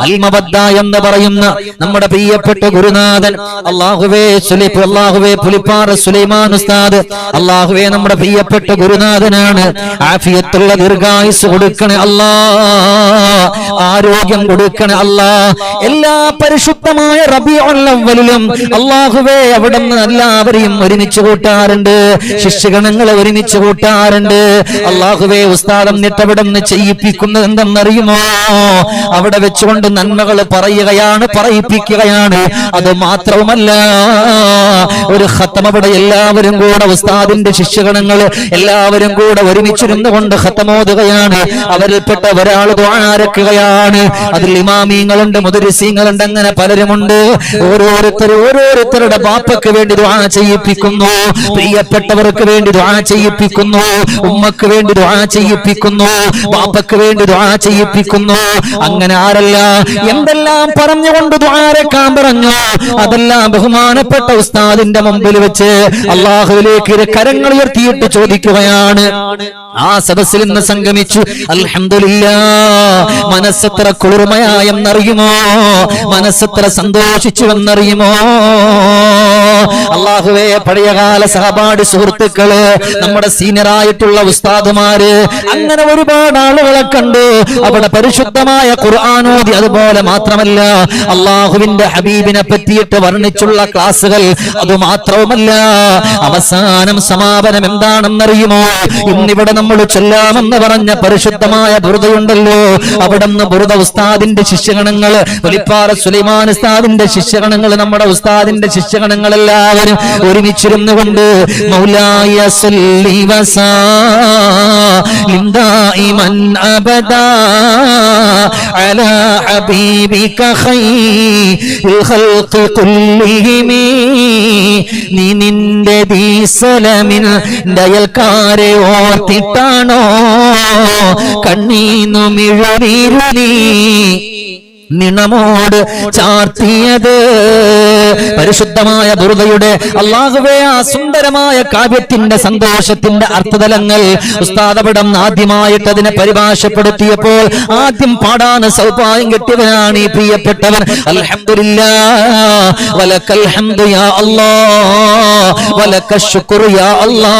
അൽമബദ്ദ എന്ന് പറയുന്ന നമ്മുടെ പ്രിയപ്പെട്ട ഗുരുനാഥൻ അള്ളാഹുവേ സുലൈപ്പ് അള്ളാഹുവേ പുലിപ്പാറ സുലൈമാൻ ഉസ്താദ് അള്ളാഹുവേ നമ്മുടെ പ്രിയപ്പെട്ട ഗുരുനാഥനാണ്. ആഫിയത്തുള്ള ദീർഘായുസ് കൊടുക്കണേ അല്ലാ ആരോഗ്യം കൊടുക്കണേ അല്ലാ എല്ലാ പരിശുദ്ധമായ റബിയുള്ളവലിലും അള്ളാഹുവേ അവിടെ നിന്ന് എല്ലാവരെയും ഒരുമിച്ച് കൂട്ടാറുണ്ട് ശിഷ്യഗണങ്ങളെ ഒരുമിച്ച് കൂട്ടാറുണ്ട്. അള്ളാഹുവേ ഉസ്താദം നിട്ടവിടുന്ന് ചെയ്യിപ്പിക്കുന്നത് എന്തെന്നറിയുമോ? അവിടെ വെച്ചുകൊണ്ട് നന്മകൾ പറയുകയാണ് പറയിപ്പിക്കുകയാണ്. അത് മാത്രവുമല്ല ഒരു ഹത്തം അവിടെ എല്ലാവരും കൂടെ ഉസ്താദിന്റെ ശിഷ്യഗണങ്ങൾ എല്ലാവരും കൂടെ ഒരുമിച്ചിരുന്നു കൊണ്ട് ഹത്തമോതുകയാണ് അവരിൽപ്പെട്ട ഒരാൾ ദ്വാരക്കുകയാണ് അതിൽ ഇമാമീങ്ങളുണ്ട് മുതിരിസീങ്ങളുണ്ട് അങ്ങനെ പലരുമുണ്ട്. ഓരോരുത്തർ ഓരോരുത്തരുടെ ബാപ്പയ്ക്ക് വേണ്ടി ദ്വാ ചെയ്യിപ്പിക്കുന്നു. പ്രിയപ്പെട്ടവർക്ക് വേണ്ടി ദ്വാ ചെയ്യിപ്പിക്കുന്നു. ഉമ്മക്ക് വേണ്ടി ദ്വാ ചെയ്യിപ്പിക്കുന്നു. ബാപ്പയ്ക്ക് വേണ്ടി ദ്വാ ചെയ്യിപ്പിക്കുന്നു. അങ്ങനെ ആരല്ല എന്തെല്ലാം പറഞ്ഞുകൊണ്ട് ദ്വാരക്കാൻ പറഞ്ഞു അതെല്ലാം ബഹുമാനപ്പെട്ട ഉസ്താദിന്റെ മുമ്പിൽ വെച്ച് അള്ളാഹുവിലേക്ക് കരങ്ങൾ ഉയർത്തിയിട്ട് ചോദിക്കുകയാണ്. ആ സദസ്സിൽ നിന്ന് സംഗമിച്ചു. അൽഹംദുലില്ല. മനസ്സെത്ര കുളിർമയായെന്നറിയുമോ? മനസ്സെത്ര സന്തോഷിച്ചു എന്നറിയുമോ അള്ളാഹുവേ പഴയകാല സഹപാഠി സുഹൃത്തുക്കൾ നമ്മുടെ സീനിയറായിട്ടുള്ള ഉസ്താദുമാര് അങ്ങനെ ഒരുപാട് ആളുകളെ കണ്ടു അവിടെ പരിശുദ്ധമായ ഖുർആാനോദി അതുപോലെ മാത്രമല്ല അള്ളാഹുവിന്റെ ഹബീബിനെ പറ്റിയിട്ട് വർണിച്ചുള്ള ക്ലാസ്സുകൾ അത് മാത്രവുമല്ല. അവസാനം സമാപനം എന്താണെന്നറിയുമോ? ഇന്നിവിടെ നമ്മൾ ചൊല്ലാമെന്ന് പറഞ്ഞ പരിശുദ്ധമായ ബുറുതയുണ്ടല്ലോ അവിടെ നിന്ന് ബുറുത ഉസ്താദിന്റെ ശിഷ്യഗണങ്ങൾ ഒലിപ്പാറ സുലൈമാൻ ഉസ്താദിന്റെ ശിഷ്യഗണങ്ങൾ നമ്മുടെ ഉസ്താദിന്റെ ശിഷ്യഗണങ്ങൾ എല്ലാവരും ഒരുമിച്ചിരുന്നു കൊണ്ട് മൗലായ ദായിമൻ അബദാ അലാ ഖൽഖി നിന്റെ അയൽക്കാരെ ഓർത്തിട്ടാണോ? കണ്ണീന്നു മിഴുനീരു നീ നിണമോട് ചാർത്തിയത് പരിശുദ്ധമായ ബുറുദയുടെ അള്ളാഹുവേ ആ സുന്ദരമായ കാവ്യത്തിന്റെ സന്തോഷത്തിന്റെ അർത്ഥതലങ്ങൾ ഉസ്താദപടം ആദ്യമായിട്ട് അതിനെ പരിഭാഷപ്പെടുത്തിയപ്പോൾ ആദ്യം പാടാൻ സൗഭാഗ്യം കിട്ടിയവനാണ് ഈ പ്രിയപ്പെട്ടവൻ. അൽഹംദുലില്ലാ വലക്കൽ യാ അല്ലാഹ് യാ അല്ലാ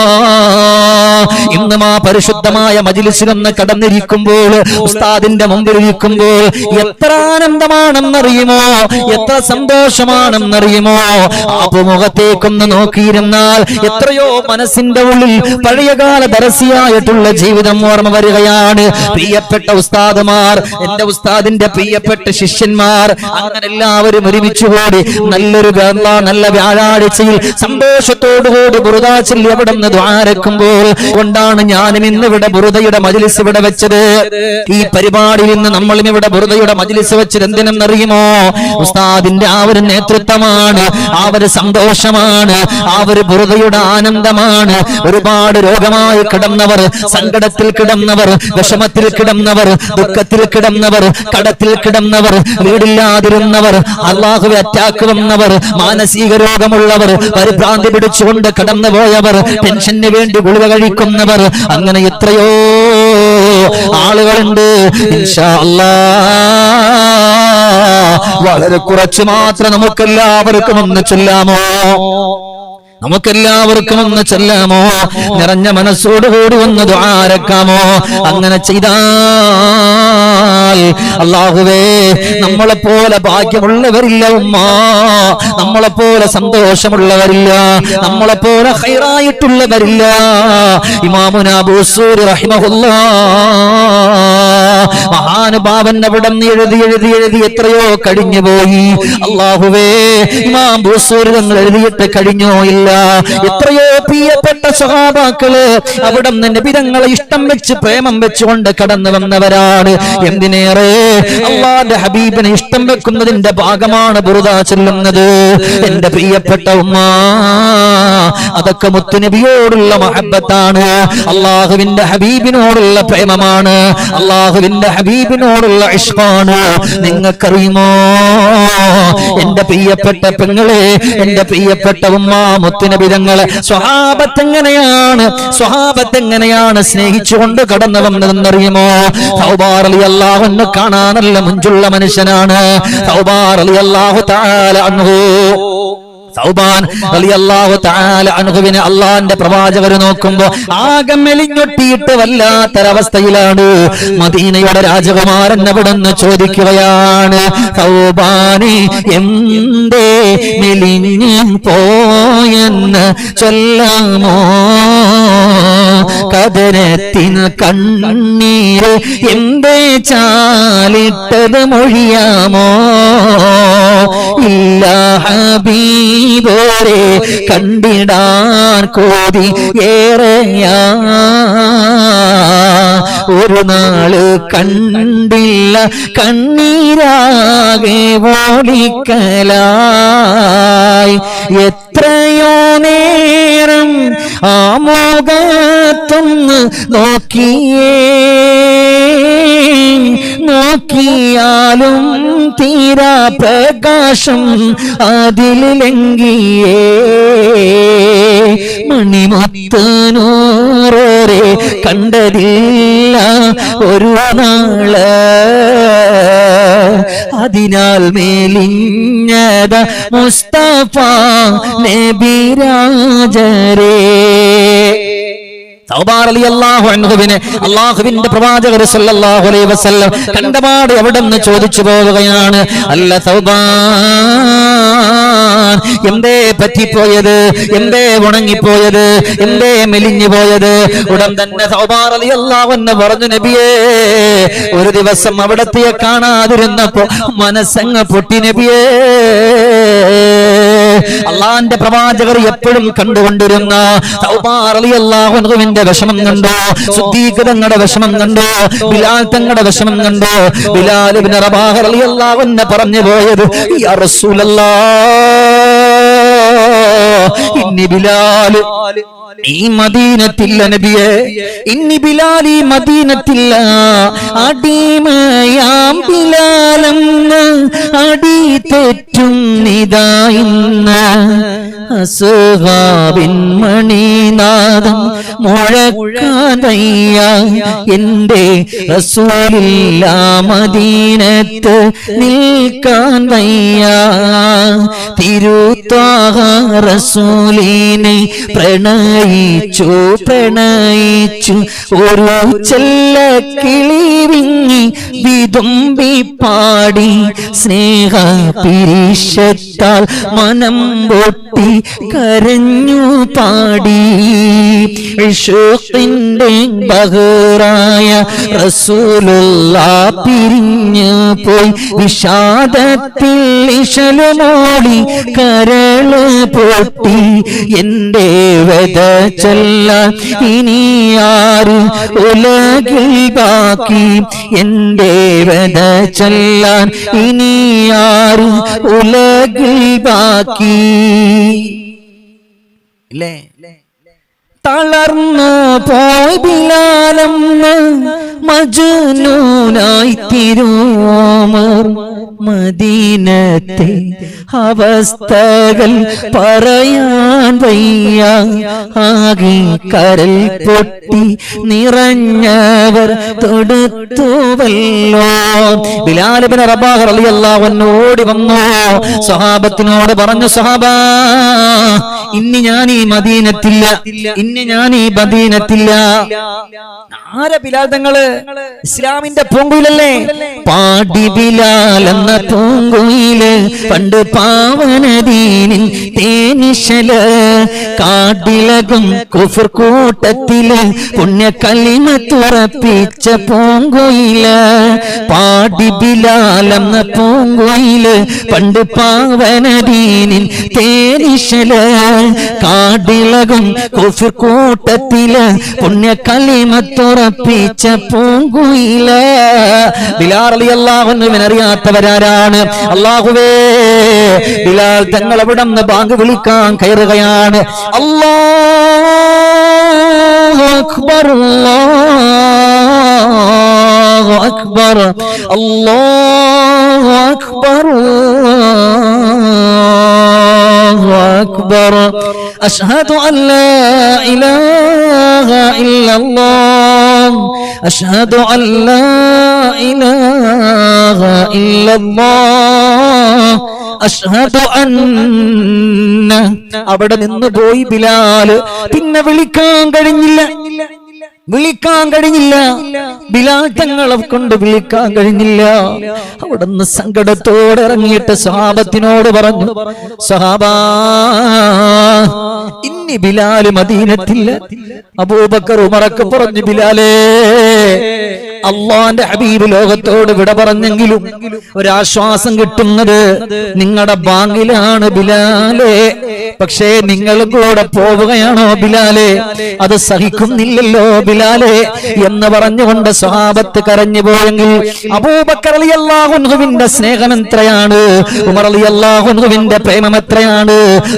ഇന്നും ആ പരിശുദ്ധമായ മജിലിസിൽ നിന്ന് കടന്നിരിക്കുമ്പോൾ ഉസ്താദിന്റെ മുമ്പിൽ ഇരിക്കുമ്പോൾ എത്ര ആനന്ദമാണെന്നറിയുമോ? എത്ര സന്തോഷമാണെന്നറിയുമോ? അപമുഖത്തേക്കൊന്ന് മുഖത്തേക്കൊന്ന് നോക്കിയിരുന്നാൽ എത്രയോ മനസ്സിന്റെ ഉള്ളിൽ പഴയകാല ദരസിയായിട്ടുള്ള ജീവിതം ഓർമ്മ വരികയാണ്. പ്രിയപ്പെട്ട ഉസ്താദുമാർ എന്റെ ഉസ്താദിന്റെ പ്രിയപ്പെട്ട ശിഷ്യന്മാർ അങ്ങനെ എല്ലാവരും ഒരുമിച്ചുകൂടി നല്ലൊരു നല്ല വ്യാഴാഴ്ചയിൽ സന്തോഷത്തോടുകൂടി ബുറുദാച്ചിൽ എവിടെ നിന്ന് ദ്വാരക്കുമ്പോൾ കൊണ്ടാണ് ഞാനും ഇന്ന് ഇവിടെ ബുറുദയുടെ മജിലിസ് ഇവിടെ വെച്ചത്. ഈ പരിപാടിയിൽ നിന്ന് നമ്മളും ഇവിടെ ബുറുദയുടെ മജിലിസ് വെച്ചത് എന്തിനെന്നറിയുമോ? ഉസ്താദിന്റെ ആ ഒരു നേതൃത്വമാണ് ആ ഒരു സന്തോഷമാണ് ആ ഒരു ബുറുദയുടെ ആനന്ദമാണ്. ഒരുപാട് രോഗമായി കിടന്നവർ സങ്കടത്തിൽ കിടന്നവർ വിഷമത്തിൽ കിടന്നവർ ദുഃഖത്തിൽ കിടന്നവർ കടത്തിൽ കിടന്നവർ വീടില്ലാതിരുന്നവർ അള്ളാഹുവെ അറ്റാക്ക് വന്നവർ മാനസിക രോഗമുള്ളവർ പരിഭ്രാന്തി പിടിച്ചുകൊണ്ട് കടന്നുപോയവർ പെൻഷന് വേണ്ടി ഗുളിക കഴിക്കുന്നവർ അങ്ങനെ എത്രയോ ആളുകളുണ്ട്. വളരെ കുറച്ച് മാത്രം നമുക്കെല്ലാവർക്കും ഒന്ന് ചൊല്ലാമോ? നമുക്കെല്ലാവർക്കും ഒന്ന് ചെല്ലാമോ? നിറഞ്ഞ മനസ്സോടുകൂടി ഒന്ന് ദ്വാരക്കാമോ അങ്ങനെ ചെയ്താൽ അള്ളാഹുവേ നമ്മളെ പോലെ ഭാഗ്യമുള്ളവരില്ല ഉമ്മ. നമ്മളെ പോലെ സന്തോഷമുള്ളവരില്ല. നമ്മളെ പോലെ ഹൈറായിട്ടുള്ളവരില്ല ഇമാമുന ബൂസൂരി റഹിമഹുല്ലാ മഹാനുഭാവൻ അവിടെ എഴുതി എഴുതി എഴുതി എത്രയോ കഴിഞ്ഞു പോയി. അള്ളാഹുവേ ഇമാം ബൂസൂരി തങ്ങൾ എഴുതിയിട്ട് കഴിഞ്ഞോ ഇല്ല? എത്രയോ പ്രിയപ്പെട്ട സഹാബാക്കൾ അവിടെ നബിതങ്ങളെ ഇഷ്ടം വെച്ച് പ്രേമം വെച്ചുകൊണ്ട് കടന്നു വന്നവരാണ്. എന്തിനേറെ? അള്ളാന്റെ ഹബീബിനെ ഇഷ്ടം വെക്കുന്നതിന്റെ ഭാഗമാണ് ബുറുത ചൊല്ലുന്നത്. എന്റെ പ്രിയപ്പെട്ട ഉമ്മ അതൊക്കെ മുത്തുനബിയോടുള്ള മഹബത്താണ്. അള്ളാഹുവിന്റെ ഹബീബിനോടുള്ള പ്രേമമാണ്. അള്ളാഹു അള്ളാഹുവിന്റെ ഹബീബിനോടുള്ള ഇഷ്കാണ് നിങ്ങൾക്കറിയുമോ? എന്റെ പ്രിയപ്പെട്ട പെങ്ങളെ എന്റെ പ്രിയപ്പെട്ട ഉമ്മ മുത്തുനബിതങ്ങളെ സ്വഹാബത്ത് എങ്ങനെയാണ് സ്വഹാബത്ത് എങ്ങനെയാണ് സ്നേഹിച്ചുകൊണ്ട് കടന്നു വന്നതെന്നറിയുമോ സൗബാറലി അള്ളാഹു അള്ളാഹുന്ന് കാണാനല്ല മുഞ്ചുള്ള മനുഷ്യനാണ്. സൗബാറലി അള്ളാഹു താല സൗബാൻ അൻഹുവിനെ അള്ളാന്റെ പ്രവാചകർ നോക്കുമ്പോ ആകെ മെലിഞ്ഞൊട്ടിയിട്ട് വല്ലാത്തൊരവസ്ഥയിലാണ്. മദീനയുടെ രാജകുമാരൻ അവിടുന്ന് ചോദിക്കുകയാണ് സൗബാനി എന്തേ മെലിഞ്ഞു പോയെന്ന് ചൊല്ലാമോ? കതരത്തിന് കണ്ണീര് എന്തേ ചാലിട്ടത് മൊഴിയാമോ? ഇല്ല போரே கண்டிடான் கோதி ஏறையா ഒരു നാൾ കണ്ടില്ല കണ്ണീരാകെ ഓടിക്കലായി. എത്രയോ നേരം ആ നോക്കിയേ നോക്കിയാലും തീരാ പ്രകാശം അതിലെങ്കിയേ മണിമത്തനൂറോരെ കണ്ടതില്ല ഒരു നാൾ. അതിനാൽ മേലിഞ്ഞത മുസ്തഫ നബിരാജരേ. അള്ളാഹുവിന്റെ പ്രവാചകർ വസല്ലം കണ്ടപാട് എവിടെ നിന്ന് ചോദിച്ചു പോവുകയാണ്? അല്ല സൗബാൻ എന്തേ പറ്റിപ്പോയത്? എന്തേ ഉണങ്ങിപ്പോയത്? എന്തേ മെലിഞ്ഞു പോയത് ഉടൻ തന്നെ സൗബാറിയല്ലാവെന്ന് പറഞ്ഞു നബിയേ ഒരു ദിവസം അവിടത്തെ കാണാതിരുന്നപ്പോ മനസ്സങ്ങ് പൊട്ടി നബിയേ. അള്ളാന്റെ പ്രവാചകർ എപ്പോഴും കണ്ടുകൊണ്ടിരുന്നു. അള്ളാഹുവിന്റെ വിഷമം കണ്ടോ. ശുദ്ധീകരങ്ങളുടെ വിഷമം കണ്ടോ. ബിലാൽ തങ്ങളുടെ വിഷമം കണ്ടോ. ബിലാൽ അൻഹു പറഞ്ഞു പോയത് ഇന്നി ബിലാൽ ഈ ഇന്നി ബിലാൽ ഈ മദീനത്തില്ല അടിമയാം തെറ്റും നിതാ ഇന്ന് അസുഹാബിൻ മണിനാഥം മുഴക്കാൻ വയ്യ എന്റെ റസൂലില്ല മദീനത്ത് നിൽക്കാൻ വയ്യ തിരുത്താഹ റസൂലിനെ പ്രണയിച്ചു പ്രണയിച്ചു. ഒരു ചെല്ല കിളി വിങ്ങി വിതുമ്പി പാടി സ്നേഹ പിരിശത്താൽ മനം പൊട്ടി കരഞ്ഞു പാടി. ഷോക്കിന്റെ ബഹറായ റസൂലുള്ള പിരിഞ്ഞു പോയി. വിഷാദത്തിൽ ഇശലുമോടി കരൾ പൊട്ടി. എന്റെ വെത ചൊല്ല ഇനി ആരും ഉലകിൽ ബാക്കി? എന്റെ വെത ചൊല്ലാൻ ഇനി ആരും ഉലകിൽ ബാക്കി? ഇല്ലേ? തളർന്നു പോയി ബിലാലം മജുനൂനായി തിരുവോമർ മദീനത്തെ അവസ്ഥകൾ പറയാൻ വയ്യ. ആകെ കരൽ പൊട്ടി നിറഞ്ഞവർ തൊടുത്തുവല്ലോ. ബിലാലിബിന് റബാഹർ അലിയല്ലാവൻ ഓടി വന്നു. സഹാബത്തിനോട് പറഞ്ഞു സഹാബ ഇനി ഞാൻ ഈ മദീനത്തില്ല. ഇനി ഞാൻ ഈ മദീനത്തില്ല. ആരെ ബിലാൽ തങ്ങൾ? ഇസ്ലാമിന്റെ പൂങ്കുയിലല്ലേ പാടി ബിലാൽ പൂങ്കുയിൽ പണ്ട് പാവനദീനിൻ തേനിശൽ കാട്ടിലകും കുഫർ കൂട്ടത്തിൽ പുണ്യ കലിമ തുറപ്പിച്ച പൂങ്കുയിൽ പാടി ബിലാലെന്ന പൂങ്കുയിൽ പണ്ട് പാവനദീനിൻ തേനിശൽ കാടിലകും കുഫർ കൂട്ടത്തിൽ പുണ്യ കലിമ തുറപ്പിച്ച പൂങ്കുയിൽ ബിലാൽ ആരാണ് അള്ളാഹുവേ ബിലാൽ തങ്ങൾ അവിടെ നിന്ന് ബാങ്ക് വിളിക്കാൻ കയറുകയാണ്. അല്ലാ അക്ബർ അക്ബർ അല്ലാഹു അക്ബർ അക്ബർ. അഷ്ഹദു ഇലാഹ ഇല്ലല്ലാഹ് أشهد أن لا إله إلا الله അഷ്ഹദു അന്ന അവിടെ നിന്ന് പോയി ബിലാല് പിന്നെ വിളിക്കാൻ കഴിഞ്ഞില്ല വിളിക്കാൻ കഴിഞ്ഞില്ല. ബിലാൽ തങ്ങളെ കൊണ്ട് വിളിക്കാൻ കഴിഞ്ഞില്ല. അവിടുന്ന് സങ്കടത്തോടെ ഇറങ്ങിയിട്ട് സഹാബത്തിനോട് പറഞ്ഞു സഹാബാ ഇനി ബിലാൽ മദീനത്തില്ല. അബൂബക്കർ ഉമറൊക്കെ പറഞ്ഞു ബിലാലേ അള്ളാന്റെ ഹബീബ് ലോകത്തോട് വിട പറഞ്ഞെങ്കിലും ഒരാശ്വാസം കിട്ടുന്നത് നിങ്ങളുടെ ബാങ്കിലാണ് ബിലാലെ. പക്ഷേ നിങ്ങളും കൂടെ പോവുകയാണോ ബിലാലെ? അത് സഹിക്കുന്നില്ലല്ലോ ബിലാലെ എന്ന് പറഞ്ഞുകൊണ്ട് സ്വഹാബത്ത് കരഞ്ഞു പോയെങ്കിൽ അബൂബക്കർ സ്നേഹം എത്രയാണ്? ഉമർ പ്രേമം എത്രയാണ്?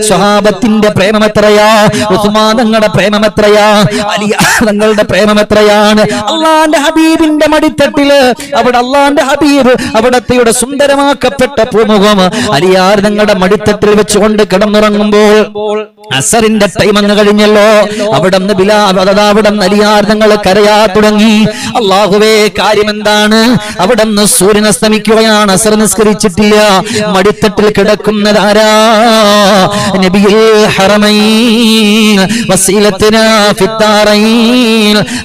സ്വഹാബത്തിന്റെ പ്രേമം എത്രയാ? ഉസ്മാൻ തങ്ങളുടെ പ്രേമം എത്രയാ? അലി പ്രേമം എത്രയാണ്? അള്ളാന്റെ ഹബീബിന്റെ മടിത്തട്ടിൽ അവിടെ അള്ളാന്റെ ഹബീബ് അവിടത്തെയുടെ സുന്ദരമാക്കപ്പെട്ട പൂമുഖം അലിയാർ നിങ്ങളുടെ മടിത്തട്ടിൽ വെച്ചുകൊണ്ട് കിടന്നുറങ്ങുമ്പോൾ അസറിന്റെ ടൈം അങ്ങ് കഴിഞ്ഞല്ലോ. അവിടെ നിന്ന് അവിടെ അലിയാർ നിങ്ങൾ കരയാ തുടങ്ങി. അള്ളാഹുവേ കാര്യം എന്താണ് അവിടെ നിന്ന് സൂര്യൻ അസ്തമിക്കുകയാണ് അസർ നിസ്കരിച്ചിട്ടില്ല. മടിത്തട്ടിൽ കിടക്കുന്നതാരാ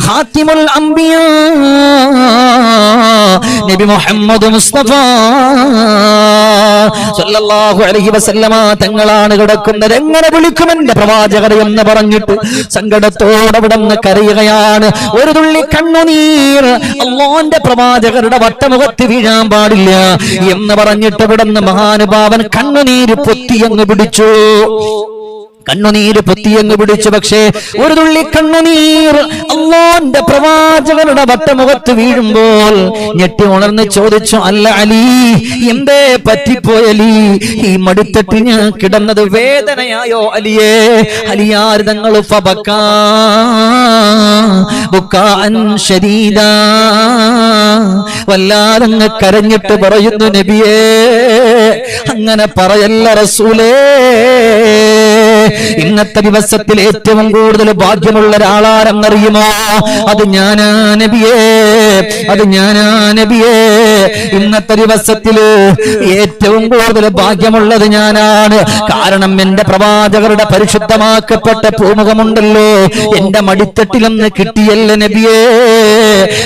ഖാത്തിമുൽ അംബിയാ. നബി മുഹമ്മദ് മുസ്തഫ സല്ലല്ലാഹു അലൈഹി വസല്ലമ തങ്ങളാണ് കിടക്കുന്നത്. എങ്ങനെ വിളിക്കും എന്റെ എന്ന് പറഞ്ഞിട്ട് സങ്കടത്തോടെ അവിടെ നിന്ന് കരയുകയാണ്. ഒരു തുള്ളി കണ്ണുനീർ അള്ളാന്റെ പ്രവാചകരുടെ വട്ടമുഖത്ത് വീഴാൻ പാടില്ല എന്ന് പറഞ്ഞിട്ട് ഇവിടെ നിന്ന് മഹാനുഭാവൻ കണ്ണുനീര് പൊത്തി അങ്ങ് പിടിച്ചു. കണ്ണുനീര് പൊത്തിയങ്ങ് പിടിച്ചു. പക്ഷേ ഒരു തുള്ളി കണ്ണുനീർ അള്ളാന്റെ പ്രവാചകരുടെ വട്ടമുഖത്ത് വീഴുമ്പോൾ ഞെട്ടി ഉണർന്ന് ചോദിച്ചു അല്ല അലി എന്തേ പറ്റിപ്പോയലി ഈ മടിത്തട്ടിൽ ഞാൻ കിടന്നത് വേദനയായോ അലിയേ? അലിയാർ തങ്ങൾ വല്ലാതങ്ങ് കരഞ്ഞിട്ട് പറയുന്നു നബിയേ അങ്ങനെ പറയല്ല റസൂലേ. ഇന്നത്തെ ദിവസത്തിൽ ഏറ്റവും കൂടുതൽ ഭാഗ്യമുള്ള ഒരാളാരെന്നറിയുമോ അത് ഞാനാ നബിയേ. അത് ഞാനാ നബിയേ. ഇന്നത്തെ ദിവസത്തിൽ ഏറ്റവും കൂടുതൽ ഭാഗ്യമുള്ളത് ഞാനാണ്. കാരണം എന്റെ പ്രവാചകരുടെ പരിശുദ്ധമാക്കപ്പെട്ട പൂമുഖമുണ്ടല്ലോ. എന്റെ മടിത്തട്ടിലൊന്ന് കിട്ടിയല്ല നബിയേ.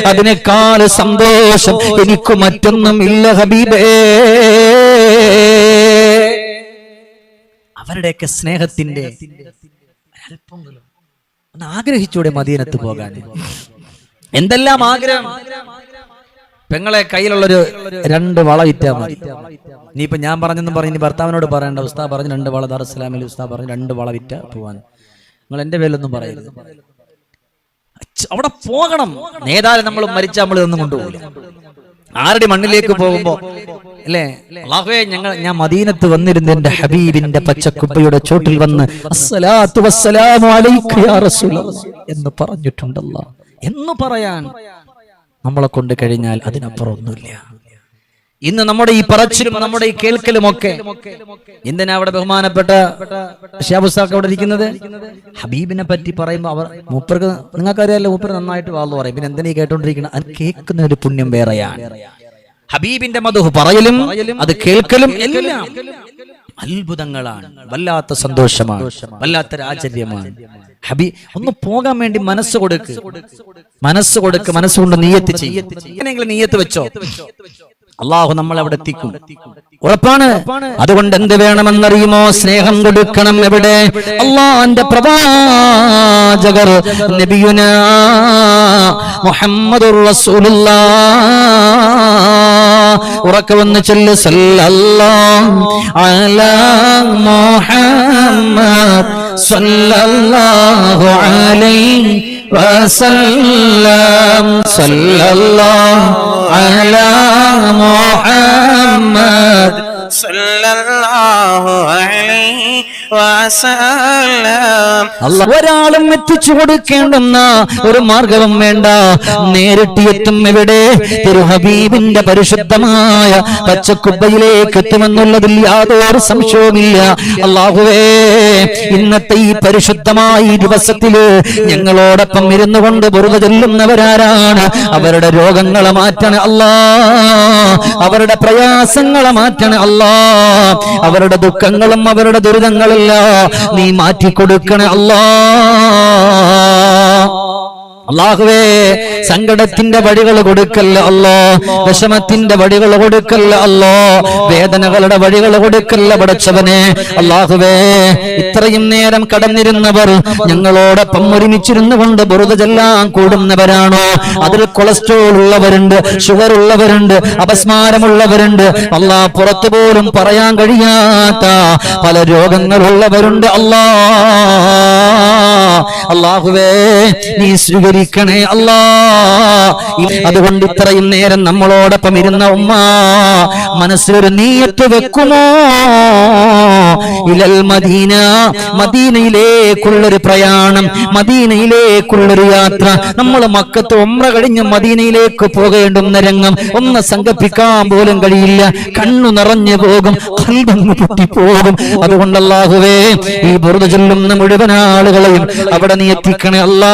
അതിനേക്കാൾ സന്തോഷം എനിക്ക് മറ്റൊന്നും ഇല്ല ഹബീബേ. അവരുടെയൊക്കെ സ്നേഹത്തിന്റെ അല്പം ഒന്ന് ആഗ്രഹിച്ചൂടെ മദീനത്ത് പോകാൻ. എന്തെല്ലാം ആഗ്രഹം? പെങ്ങളെ കയ്യിലുള്ളൊരു രണ്ട് വള വിറ്റാ മതി. നീ ഇപ്പൊ ഞാൻ പറഞ്ഞെന്നും പറഞ്ഞ് ഇനി ഭർത്താവിനോട് പറയണ്ട. ഉസ്താ പറഞ്ഞു രണ്ട് വള ദാറുസ്ലാമിൽ ഉസ്താ പറഞ്ഞു രണ്ട് വള വിറ്റ പോവാൻ. നിങ്ങൾ എന്റെ പേരിലൊന്നും പറയരുത്. അവിടെ പോകണം. നേതാവ് നമ്മൾ മരിച്ച നമ്മൾ ഇതൊന്നും കൊണ്ടുപോകില്ല. ആരുടെ മണ്ണിലേക്ക് പോകുമ്പോ അല്ലേ? അള്ളാഹുവേ ഞങ്ങൾ ഞാൻ മദീനത്ത് വന്നിരുന്ന എന്റെ ഹബീബിന്റെ പച്ചക്കുപ്പയുടെ ചോട്ടിൽ വന്ന് അസ്സലാത്തു വസ്സലാമു അലൈക യാ എന്ന് പറഞ്ഞിട്ടുണ്ടല്ലോ. എന്ന് പറയാൻ നമ്മളെ കൊണ്ട് കഴിഞ്ഞാൽ അതിനപ്പുറം ഒന്നുമില്ല ഇന്ന് നമ്മുടെ ഈ പറച്ചിലും നമ്മുടെ ഈ കേൾക്കലും ഒക്കെ എന്തിനാ അവിടെ ബഹുമാനപ്പെട്ട ഷാബുസാക്ക് അവിടെ ഇരിക്കുന്നത്? ഹബീബിനെ പറ്റി പറയുമ്പോൾ അവർ മൂപ്പർക്ക് നിങ്ങൾക്കറിയാലോ മൂപ്പർ നന്നായിട്ട് വാൾ പറയും. പിന്നെ എന്തിനാ കേട്ടോണ്ടിരിക്കുന്നത് അത് കേൾക്കുന്ന ഒരു പുണ്യം വേറെയാണ്. ഹബീബിന്റെ മധു പറയലും അത് കേൾക്കലും എല്ലാം അത്ഭുതങ്ങളാണ് വല്ലാത്ത സന്തോഷമാണ് വല്ലാത്ത ആചര്യമാണ് ഹബി ഒന്ന് പോകാൻ വേണ്ടി മനസ്സ് കൊടുക്ക്. മനസ്സ് കൊടുക്ക് മനസ്സുകൊണ്ട് നീയത്ത് ചെയ്യും. എങ്ങനെയെങ്കിലും നീയത്ത് വെച്ചോ. അള്ളാഹു നമ്മൾ അവിടെ എത്തിക്കും. ഉറപ്പാണ്? അതുകൊണ്ട് എന്ത് വേണമെന്നറിയുമോ? സ്നേഹം കൊടുക്കണം എവിടെ? അള്ളാന്റെ പ്രവാചകർ നബിയുന മുഹമ്മദുർ റസൂലുള്ളാഹ് ഉറക്കെ വന്ന് ചെല്ല് സല്ലല്ലാഹു അലൈഹി വസല്ലം. സല്ലല്ലാഹു അലാ മുഹമ്മദ് സല്ലല്ലാഹു ഒരാളും എത്തിച്ചു കൊടുക്കേണ്ടുന്ന ഒരു മാർഗവും വേണ്ട. നേരിട്ട് എത്തും എവിടെ? തിരു ഹബീബിന്റെ പരിശുദ്ധമായ പച്ചക്കുബയിലേക്ക് എത്തുമെന്നുള്ളതിൽ യാതൊരു സംശയവുമില്ല. അള്ളാഹുവേ ഇന്നത്തെ ഈ പരിശുദ്ധമായ ഈ ദിവസത്തിൽ ഞങ്ങളോടൊപ്പം ഇരുന്നു കൊണ്ട് ബുറുക ചെല്ലുന്നവരാരാണ്? അവരുടെ രോഗങ്ങളെ മാറ്റണ അല്ലാ അവരുടെ പ്രയാസങ്ങളെ മാറ്റണ അല്ലാ അവരുടെ ദുഃഖങ്ങളും അവരുടെ ദുരിതങ്ങളല്ല നീ മാറ്റിക്കൊടുക്കണേ അല്ലാ. അള്ളാഹുവേ സങ്കടത്തിന്റെ വഴികൾ കൊടുക്കല്ല അല്ലോ? വിഷമത്തിന്റെ വഴികൾ കൊടുക്കല്ല അല്ലോ? വേദനകളുടെ വഴികൾ കൊടുക്കല്ല പടച്ചവനെ? അള്ളാഹുവേ ഇത്രയും നേരം കടന്നിരുന്നവർ ഞങ്ങളോടൊപ്പം ഒരുമിച്ചിരുന്നു കൊണ്ട് ബുറുതെല്ലാം കൂടുന്നവരാണോ? അതിൽ കൊളസ്ട്രോൾ ഉള്ളവരുണ്ട് ഷുഗർ ഉള്ളവരുണ്ട് അപസ്മാരമുള്ളവരുണ്ട്. അല്ലാ പുറത്തു പോലും പറയാൻ കഴിയാത്ത പല രോഗങ്ങളുള്ളവരുണ്ട് അല്ലാ. അള്ളാഹുവേ നീ സ്വീകരിക്കണേ അല്ലാ. അതുകൊണ്ട് ഇത്രയും നേരം നമ്മളോടൊപ്പം ഇരുന്ന ഉമ്മ മനസ്സിലൊരു നീയത്ത് വെക്കുമോ? ഇലൽ മദീന മദീനയിലേക്കുള്ളൊരു പ്രയാണം മദീനയിലേക്കുള്ളൊരു യാത്ര. നമ്മൾ മക്കത്ത് ഒമ്ര കഴിഞ്ഞ് മദീനയിലേക്ക് പോകേണ്ടുന്ന രംഗം. ഒന്ന് സങ്കല്പിക്കാൻ പോലും കഴിയില്ല. കണ്ണു നിറഞ്ഞു പോകും കൽബങ്ങ് പൊട്ടിപ്പോകും. അതുകൊണ്ട് അല്ലാഹുവേ ഈ ബുറുദ ചൊല്ലുന്ന മുഴുവൻ ആളുകളെയും അവിടെ നീ എത്തിക്കണേ അല്ലാ.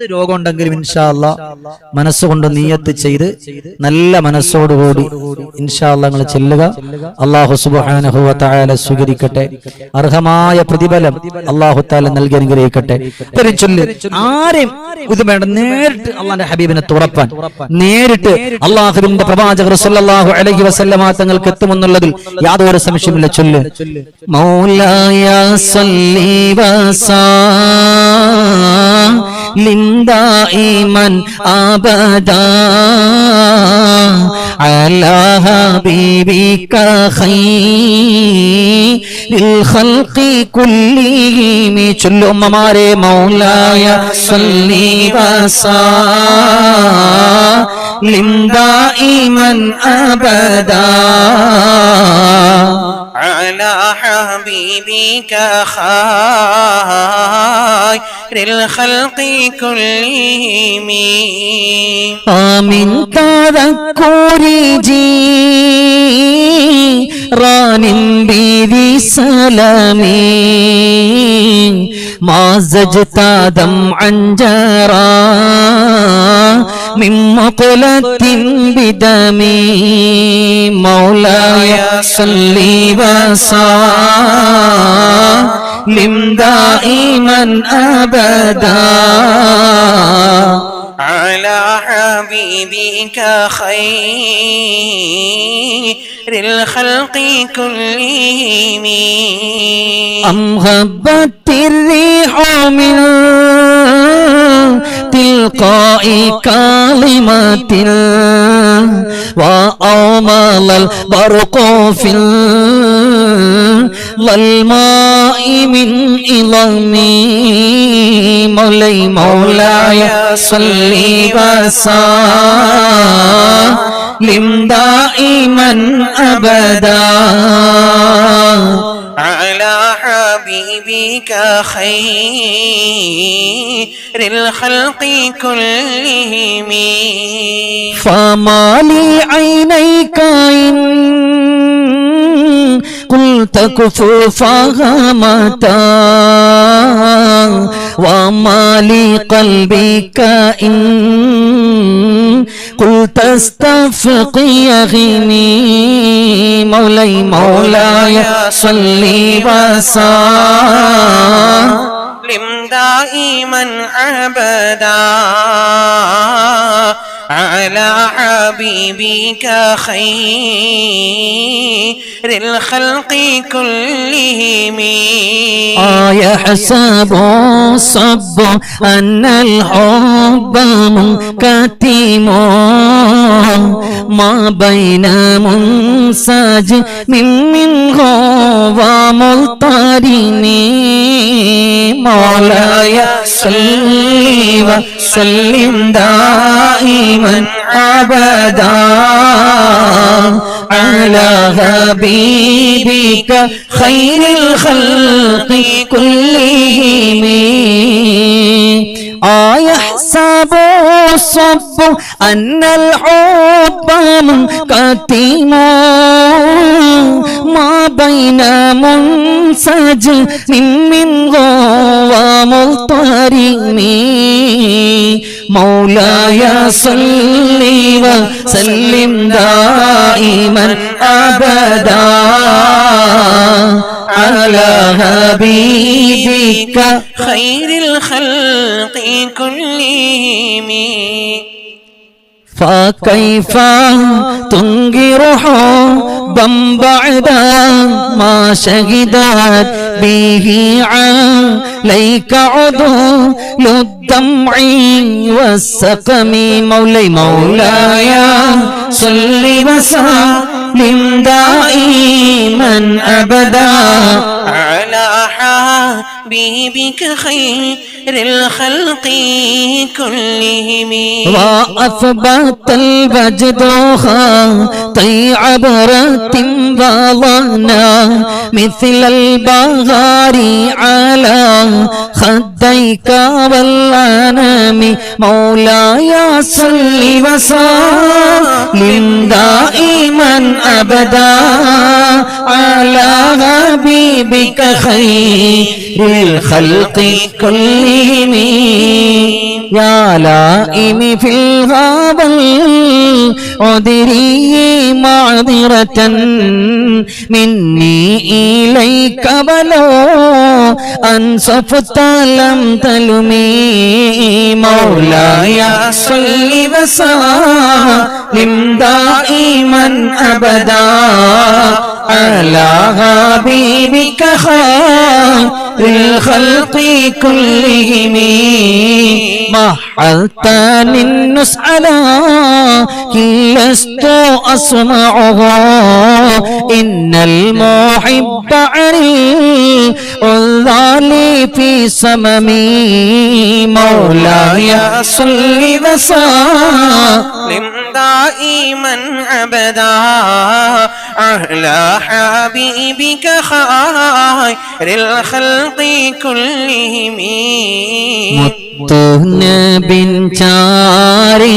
എന്ത് രോഗം ഉണ്ടെങ്കിലും ഇൻഷാ അല്ലാ മനസ്സുകൊണ്ട് നീയത്ത് ചെയ്ത് നല്ല മനസ്സോടുകൂടി ഇൻഷാല്ല നിങ്ങൾ ചെല്ലുക. അള്ളാഹു തആല സ്വീകരിക്കട്ടെ. അർഹമായ പ്രതിഫലം അള്ളാഹു താല നൽകി അനുഗ്രഹിക്കട്ടെ. ആരെയും ഇത് വേണ്ട. നേരിട്ട് അള്ളാന്റെ ഹബീബിനെ തുറപ്പാൻ. നേരിട്ട് അള്ളാഹുബിന്റെ പ്രവാചകർ സല്ലല്ലാഹു അലൈഹി വസല്ലമ തങ്ങൾക്ക് എത്തുമെന്നുള്ളതിൽ യാതൊരു സംശയമില്ല ചൊല്ല്. മൗലായ സല്ലി വസാ. دائما أبدا على حبيبك خير الخلق كلهم ചൊല്ലു ഉമ്മമാരെ മൗലായ സല്ലി വസാലിം ദായിമൻ അബദാ على حبيبك خير الخلق كلهم آمن تذكر جيران بذي سلامي ما زجت دمعا جرى من مقلة بدمي. مولاي صلي وسلم. دائما أبدا. على حبيبك خير. الخلق كلهم. أم هبت الريح من تلقاء كلمة وأومل البرق في الظلماء من إظمي مولاي مولاي صلي وسلم. دائما أبدا. على حبيبك خير الخلق كلهم. فما لي عينيك إن قلت كفوفها متى وما لي قلبك إن قلت استفقي غني مولاي مولاي صلي وسلم. لم دائما أبدا. على حبيبك خير الخلق كلهم. يحسب الصب أن الحب منكتم. ما بين منسج من منه ومضطرن مولاي صل وسلم دائما أبدا على حبيبك خير الخلق كلهم أيحسب الصب أن الحب منقتم ما بين منسج من منه ومضطرم مولاي صل وسلم دائما أبدا على حبيبك خير الخلق كلهم فكيف تنكر حبا بعد ما شهدت به عليك عدو الدمع والسقم؟ مولاي مولاي صل وسلم دائما ابدا على حبيبك خير الخلق كلهم. وأثبت الوجد طي عبرة ظلنا مثل البغار على خديك والأنام مولاي صل وسلم دائما أبدا على حبيبك خير الخلق كلهم يا لائم في الغابل عذري معذرة مني إليك بلو أنصفت لم تلمي مولاي صل وسلم دائما أبدا على حبيبك خير الخلق كلهم محلتني النس على لست أسمعه إن المحب عري الظالي في سممي مولاي صل وسلم دائما أبدا على حبيبك خير الخلق كلهم മുത്തുനബിൻ ചാരേ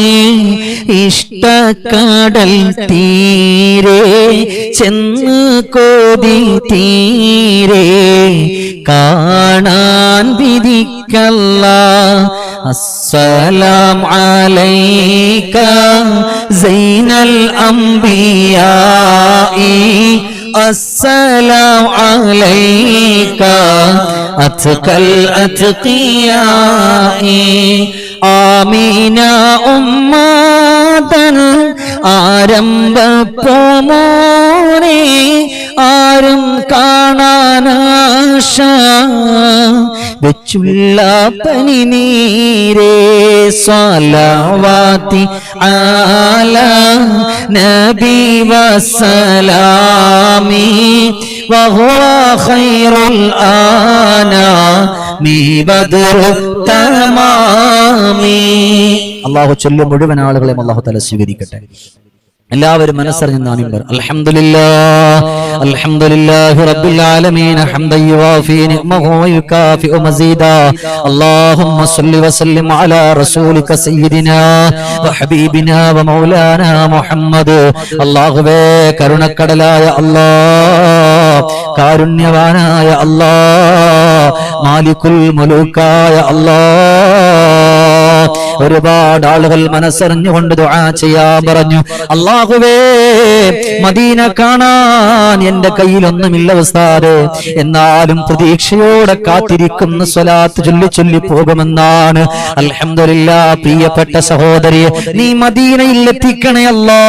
ഇഷ്ടക്കടൽ തീരെ ചെന്ന് കോതി തീരെ കാണാൻ വിധിക്കല്ല. അസ്സലാം അലൈക സൈനൽ അംബിയായി. അസ്സലാം അലൈക അത്കൽ അത്കിയായി ആമീന ഉമ്മാതൻ ആരംഭ പോമോനെ ആരും കാണാനാശ വെച്ചുള്ള പനി നീരേ സ്വലവാത്തി ആല നബി വസലാമി وهو خير الآنام بدر തമാമി അള്ളാഹു ചൊല്ലും മുഴുവൻ ആളുകളെയും അള്ളാഹു തല സ്വീകരിക്കട്ടെ. എല്ലാവരും മനസ്സറിഞ്ഞാണ് അൽഹംദുലില്ലാഹി റബ്ബിൽ വയുകാഫിഉ മസീദ. അല്ലാഹുമ്മ വസല്ലിം അലാ റസൂലിക സയ്യിദിനാ വഹബീബിനാ വമൗലാനാ മുഹമ്മദ്. അല്ലാഹുവേ കരുണക്കടലായ അല്ലാഹ് കാരുണ്യവാനായ അല്ലാഹ് മാലിക്കുൽ മുലൂക്കായ അല്ലാഹ് ഒരുപാട് ആളുകൾ മനസ്സറിഞ്ഞുകൊണ്ട് ദുആ പറഞ്ഞു. അള്ളാഹുവേ മദീന കാണാൻ എന്റെ കയ്യിലൊന്നുമില്ല ഉസ്താദ്. എന്നാലും പ്രതീക്ഷയോടെ കാത്തിരിക്കുന്ന സ്വലാത്ത് ചൊല്ലി ചൊല്ലി പോകുമെന്നാണ്. അലഹമില്ല പ്രിയപ്പെട്ട സഹോദരി നീ മദീനയിൽ എത്തിക്കണേ അല്ലാ.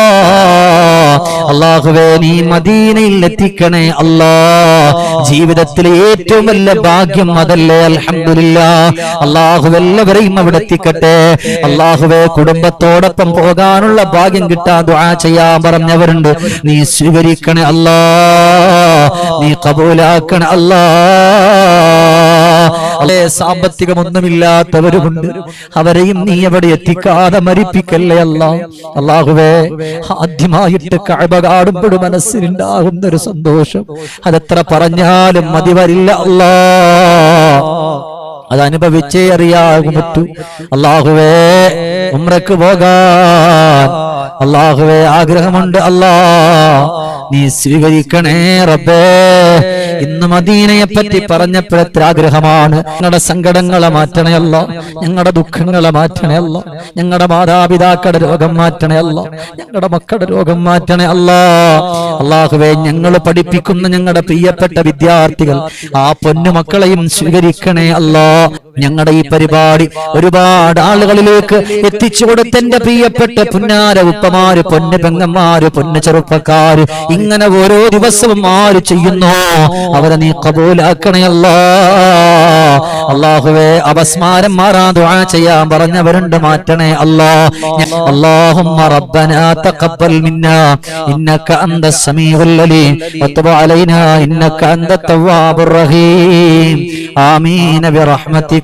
അള്ളാഹുവേ നീ മദീനയിൽ എത്തിക്കണേ അല്ലാ. ജീവിതത്തിലെ ഏറ്റവും വലിയ ഭാഗ്യം അതല്ലേ? അലഹമില്ല അള്ളാഹു എല്ലാവരെയും അവിടെ എത്തിക്കട്ടെ. അള്ളാഹുവെ കുടുംബത്തോടൊപ്പം പോകാനുള്ള ഭാഗ്യം കിട്ടാൻ ദുആ ചെയ്യാൻ പറഞ്ഞവരുണ്ട്. നീ സ്വീകരിക്കണേ അല്ലാ. നീ കബൂലാക്കണേ അല്ലാ. അല്ലെ. സാമ്പത്തികമൊന്നുമില്ലാത്തവരുമുണ്ട്. അവരെയും നീ അവിടെ എത്തിക്കാതെ മരിപ്പിക്കല്ലേ അല്ല. അള്ളാഹുവേ ആദ്യമായിട്ട് കഅബ കാടുമ്പോഴും മനസ്സിലുണ്ടാകുന്ന ഒരു സന്തോഷം. അതെത്ര പറഞ്ഞാലും മതി വരില്ല അല്ലാ. അത് അനുഭവിച്ചേ അറിയാകും പറ്റൂ. അള്ളാഹുവേ ഉമ്രക്ക് പോകാൻ. അള്ളാഹുവേ ആഗ്രഹമുണ്ട് അല്ലാ. നീ സ്വീകരിക്കണേ റബ്ബേ. ഇന്ന് മദീനയെ പറ്റി പറഞ്ഞപ്പോഴത്ര ആഗ്രഹമാണ്. ഞങ്ങളുടെ സങ്കടങ്ങളെ മാറ്റണയല്ല ഞങ്ങളുടെ ദുഃഖങ്ങളെ മാറ്റണയല്ല ഞങ്ങളുടെ മാതാപിതാക്കളുടെ രോഗം മാറ്റണയല്ല ഞങ്ങളുടെ മക്കളുടെ രോഗം മാറ്റണേ അല്ലാ. അള്ളാഹുവേ ഞങ്ങൾ പഠിപ്പിക്കുന്ന ഞങ്ങളുടെ പ്രിയപ്പെട്ട വിദ്യാർത്ഥികൾ ആ പൊന്നു മക്കളെയും സ്വീകരിക്കണേ അല്ലാ. ഞങ്ങളുടെ ഈ പരിപാടി ഒരുപാട് ആളുകളിലേക്ക് എത്തിച്ചു കൊടുത്ത എന്റെ പ്രിയപ്പെട്ട പുന്നാര ഉപ്പമാര് പൊന്നു പെങ്ങന്മാര് പൊന്നു ചെറുപ്പക്കാര് ഇങ്ങനെ ഓരോ ദിവസവും ആര് ചെയ്യുന്നു അവരെ നീ കബൂലാക്കണയല്ല അള്ളാഹുവേ അപസ്മാരം മാറാൻ ദുആ ചെയ്യാൻ പറഞ്ഞവരുണ്ട് മാറ്റണേ അല്ലാ. അല്ലാഹുമ്മ റബ്ബനാ തഖബ്ബൽ മിന്നാ. ഇന്നക അന്ത സമീഉൽ അലീം. വത്വ അലൈനാ. ഇന്നക അന്ത തവ്വാബുർ റഹീം. ആമീൻ. ബിറഹ്മതിക